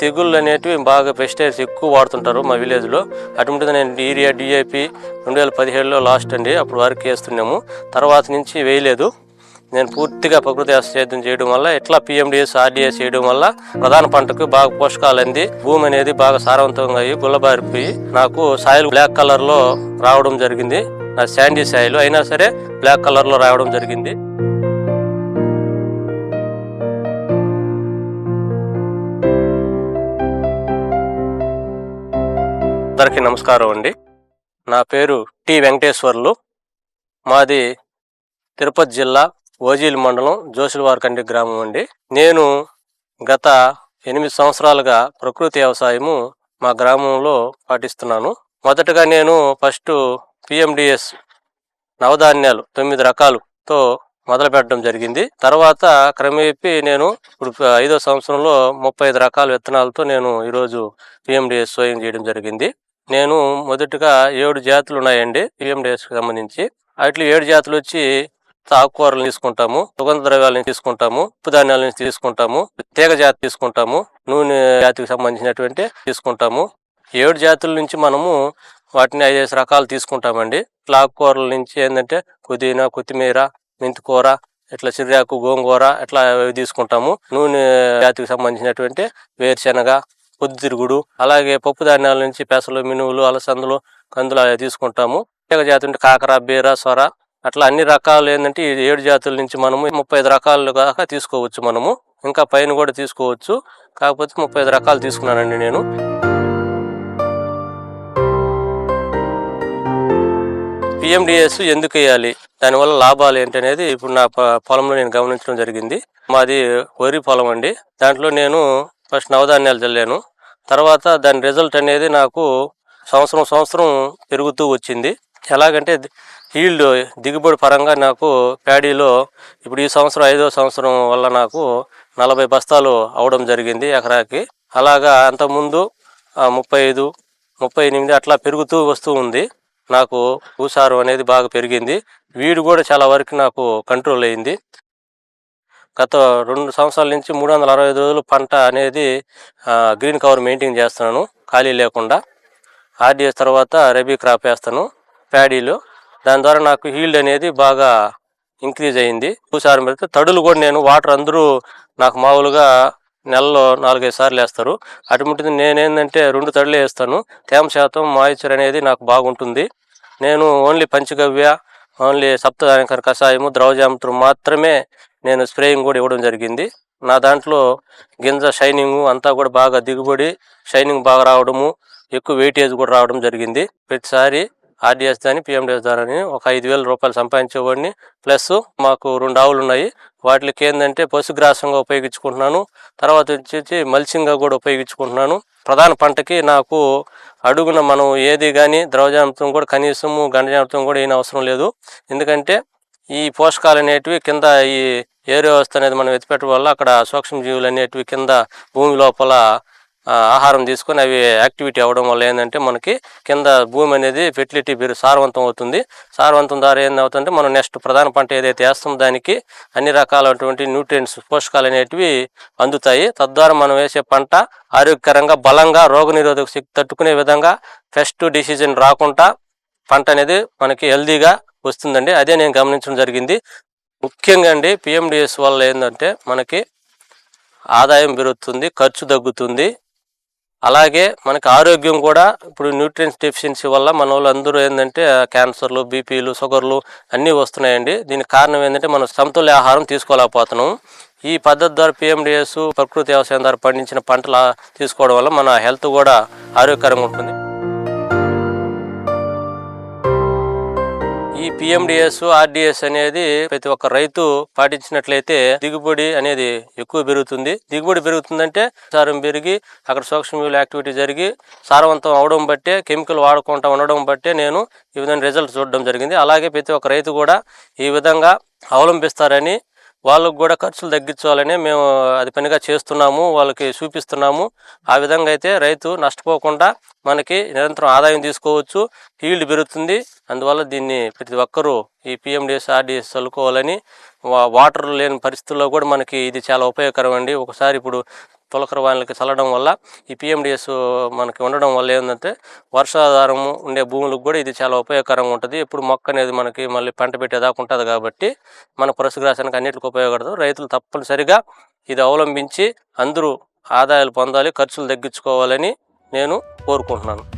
తెగుళ్ళు అనేటివి బాగా పెస్టిసైడ్స్ ఎక్కువ వాడుతుంటారు మా విలేజ్లో అటువంటిది నేను యూరియా డిఐపి రెండు వేల పదిహేడులో లాస్ట్ అండి. అప్పుడు వరకు వేస్తున్నాము. తర్వాత నుంచి వేయలేదు. నేను పూర్తిగా ప్రకృతి సేద్యం చేయడం వల్ల ఎట్లా పిఎండిఎస్ ఆర్డిఎస్ చేయడం వల్ల ప్రధాన పంటకు బాగా పోషకాలు అంది. భూమి అనేది బాగా సారవంతంగా అయ్యి గుల్లబారిపోయి నాకు సాయిల్ బ్లాక్ కలర్లో రావడం జరిగింది. నా శాండీ సాయిల్ అయినా సరే బ్లాక్ కలర్లో రావడం జరిగింది. అందరికీ నమస్కారం అండి. నా పేరు టి వెంకటేశ్వర్లు. మాది తిరుపతి జిల్లా ఓజీలు మండలం జోషులవారికండి గ్రామం అండి. నేను గత ఎనిమిది సంవత్సరాలుగా ప్రకృతి వ్యవసాయము మా గ్రామంలో పాటిస్తున్నాను. మొదటగా నేను ఫస్ట్ పిఎండిఎస్ నవధాన్యాలు తొమ్మిది రకాలతో మొదలు పెట్టడం జరిగింది. తర్వాత క్రమేపీ నేను ఇప్పుడు ఐదో సంవత్సరంలో ముప్పై ఐదు రకాల విత్తనాలతో నేను ఈరోజు పిఎండిఎస్ సోయింగ్ చేయడం జరిగింది. నేను మొదటగా ఏడు జాతులు ఉన్నాయండి. పిఎండిఎస్ సంబంధించి. వాటిలో ఏడు జాతులు వచ్చి ఆకుకూరలు తీసుకుంటాము సుగంధ ద్రవ్యాలను తీసుకుంటాము ఉప్పు ధాన్యాలను నుంచి తీసుకుంటాము తీగ జాతి తీసుకుంటాము నూనె జాతికి సంబంధించినటువంటి తీసుకుంటాము. ఏడు జాతుల నుంచి మనము వాటిని ఐదేసి రకాలు తీసుకుంటామండి. ఇట్లా ఆకుకూరల నుంచి ఏంటంటే పుదీనా కొత్తిమీర మెంతికూర ఇట్లా సిర్రాకు గోంగూర ఇట్లా అవి తీసుకుంటాము. నూనె జాతికి సంబంధించినటువంటి వేరుశెనగ పొద్దుతిరుగుడు అలాగే పప్పు ధాన్యాల నుంచి పెసలు మినువులు అలసందలు కందులు అవి తీసుకుంటాము. తీగ జాతి ఉంటే కాకర బీర సొర అట్లా అన్ని రకాలు ఏంటంటే ఈ ఏడు జాతుల నుంచి మనము ముప్పై ఐదు రకాలు దాకా తీసుకోవచ్చు మనము. ఇంకా పైన కూడా తీసుకోవచ్చు. కాకపోతే ముప్పై ఐదు రకాలు తీసుకున్నానండి నేను. పిఎండిఎస్ ఎందుకు వేయాలి? దానివల్ల లాభాలు ఏంటనేది ఇప్పుడు నా పొలంలో నేను గమనించడం జరిగింది. మాది వరి పొలం అండి. దాంట్లో నేను ఫస్ట్ నవధాన్యాలు చల్లాను. తర్వాత దాని రిజల్ట్ అనేది నాకు సంవత్సరం సంవత్సరం పెరుగుతూ వచ్చింది. ఎలాగంటే ఈల్డ్ దిగుబడి పరంగా నాకు ప్యాడీలో ఇప్పుడు ఈ సంవత్సరం ఐదో సంవత్సరం వల్ల నాకు నలభై బస్తాలు అవడం జరిగింది ఎకరాకి. అలాగా అంతకుముందు ముప్పై ఐదు ముప్పై ఎనిమిది అట్లా పెరుగుతూ వస్తూ ఉంది. నాకు భూసారం అనేది బాగా పెరిగింది. వీడు కూడా చాలా వరకు నాకు కంట్రోల్ అయింది. గత రెండు సంవత్సరాల నుంచి మూడు వందల అరవై ఐదు రోజులు పంట అనేది గ్రీన్ కవర్ మెయింటైన్ చేస్తున్నాను ఖాళీ లేకుండా. ఆర్డిఎస్ తర్వాత రబీ క్రాప్ వేస్తాను ప్యాడీలో. దాని ద్వారా నాకు హీల్డ్ అనేది బాగా ఇంక్రీజ్ అయింది. భూసారం పెడితే తడులు కూడా నేను వాటర్ అందరూ నాకు మామూలుగా నెలలో నాలుగైదు సార్లు వేస్తారు. అటువంటిది నేనేందంటే రెండు తడులే వేస్తాను. తేమ శాతం మాయిశ్చర్ అనేది నాకు బాగుంటుంది. నేను ఓన్లీ పంచగవ్య ఓన్లీ సప్తదానికర కషాయము ద్రవజామృతం మాత్రమే నేను స్ప్రేయింగ్ కూడా ఇవ్వడం జరిగింది. నా దాంట్లో గింజ షైనింగ్ అంతా కూడా బాగా దిగుబడి షైనింగ్ బాగా రావడము ఎక్కువ వెయిటేజ్ కూడా రావడం జరిగింది. ప్రతిసారి ఆర్డిఎస్ దాని పిఎండిఎస్ దాని ఒక ఐదు వేల రూపాయలు సంపాదించేవాడిని. ప్లస్ మాకు రెండు ఆవులు ఉన్నాయి. వాటికి ఏంటంటే పశుగ్రాసంగా ఉపయోగించుకుంటున్నాను. తర్వాత వచ్చేసి మల్చింగ్గా కూడా ఉపయోగించుకుంటున్నాను. ప్రధాన పంటకి నాకు అడుగున మనం ఏది కానీ ద్రవజామృతం కూడా కనీసము గండజామృతం కూడా ఏం అవసరం లేదు. ఎందుకంటే ఈ పోషకాలు అనేటివి కింద ఈ ఏరు వ్యవస్థ అనేది మనం ఎత్తిపెట్టడం వల్ల అక్కడ సూక్ష్మజీవులు అనేటివి కింద భూమి లోపల ఆహారం తీసుకొని అవి యాక్టివిటీ అవ్వడం వల్ల ఏంటంటే మనకి కింద భూమి అనేది ఫెర్టిలిటీ పెరుగు సారవంతం అవుతుంది. సారవంతం ద్వారా ఏంటవుతుందంటే మనం నెక్స్ట్ ప్రధాన పంట ఏదైతే వేస్తామో దానికి అన్ని రకాలైనటువంటి న్యూట్రియంట్స్ పోషకాలు అనేటివి అందుతాయి. తద్వారా మనం వేసే పంట ఆరోగ్యకరంగా బలంగా రోగనిరోధక శక్తి తట్టుకునే విధంగా ఫెస్ట్ డిసిజన్ రాకుండా పంట అనేది మనకి హెల్దీగా వస్తుందండి. అదే నేను గమనించడం జరిగింది. ముఖ్యంగా అండి పిఎండిఎస్ వల్ల ఏంటంటే మనకి ఆదాయం పెరుగుతుంది ఖర్చు తగ్గుతుంది. అలాగే మనకి ఆరోగ్యం కూడా ఇప్పుడు న్యూట్రియన్స్ డెఫిషియన్సీ వల్ల మన వాళ్ళు అందరూ ఏంటంటే క్యాన్సర్లు బీపీలు షుగర్లు అన్నీ వస్తున్నాయండి. దీనికి కారణం ఏంటంటే మనం సమతుల్య ఆహారం తీసుకోలేకపోతున్నాం. ఈ పద్ధతి ద్వారా పిఎండిఎస్ ప్రకృతి వ్యవసాయం ద్వారా పండించిన పంటలు తీసుకోవడం వల్ల మన హెల్త్ కూడా ఆరోగ్యకరంగా ఉంటుంది. ఈ పిఎండిఎస్ ఆర్డిఎస్ అనేది ప్రతి ఒక్క రైతు పాటించినట్లయితే దిగుబడి అనేది ఎక్కువ పెరుగుతుంది. దిగుబడి పెరుగుతుందంటే సారం పెరిగి అక్కడ సూక్ష్మజీవుల యాక్టివిటీ జరిగి సారవంతం అవడం బట్టే కెమికల్ వాడకుండా ఉండడం బట్టే నేను ఈ విధంగా రిజల్ట్ చూడడం జరిగింది. అలాగే ప్రతి ఒక్క రైతు కూడా ఈ విధంగా అవలంబిస్తారని వాళ్ళకు కూడా ఖర్చులు తగ్గించాలని మేము అది పనిగా చేస్తున్నాము వాళ్ళకి చూపిస్తున్నాము. ఆ విధంగా అయితే రైతు నష్టపోకుండా మనకి నిరంతరం ఆదాయం తీసుకోవచ్చు ఫీల్డ్ పెరుగుతుంది. అందువల్ల దీన్ని ప్రతి ఒక్కరూ ఈ పిఎండిఎస్ ఆర్డిఎస్ చల్లుకోవాలని వా- వాటర్ లేని పరిస్థితుల్లో కూడా మనకి ఇది చాలా ఉపయోగకరం అండి. ఒకసారి ఇప్పుడు తొలకర వానలకి చల్లడం వల్ల ఈ పిఎండిఎస్ మనకి ఉండడం వల్ల ఏంటంటే వర్షాధారము ఉండే భూములకు కూడా ఇది చాలా ఉపయోగకరంగా ఉంటుంది. ఎప్పుడు మొక్క అనేది మనకి మళ్ళీ పంట పెట్టేదాకా ఉంటుంది కాబట్టి మన పశుగ్రాసానికి అన్నింటికి ఉపయోగపడదు. రైతులు తప్పనిసరిగా ఇది అవలంబించి అందరూ ఆదాయాలు పొందాలి ఖర్చులు తగ్గించుకోవాలని నేను కోరుకుంటున్నాను.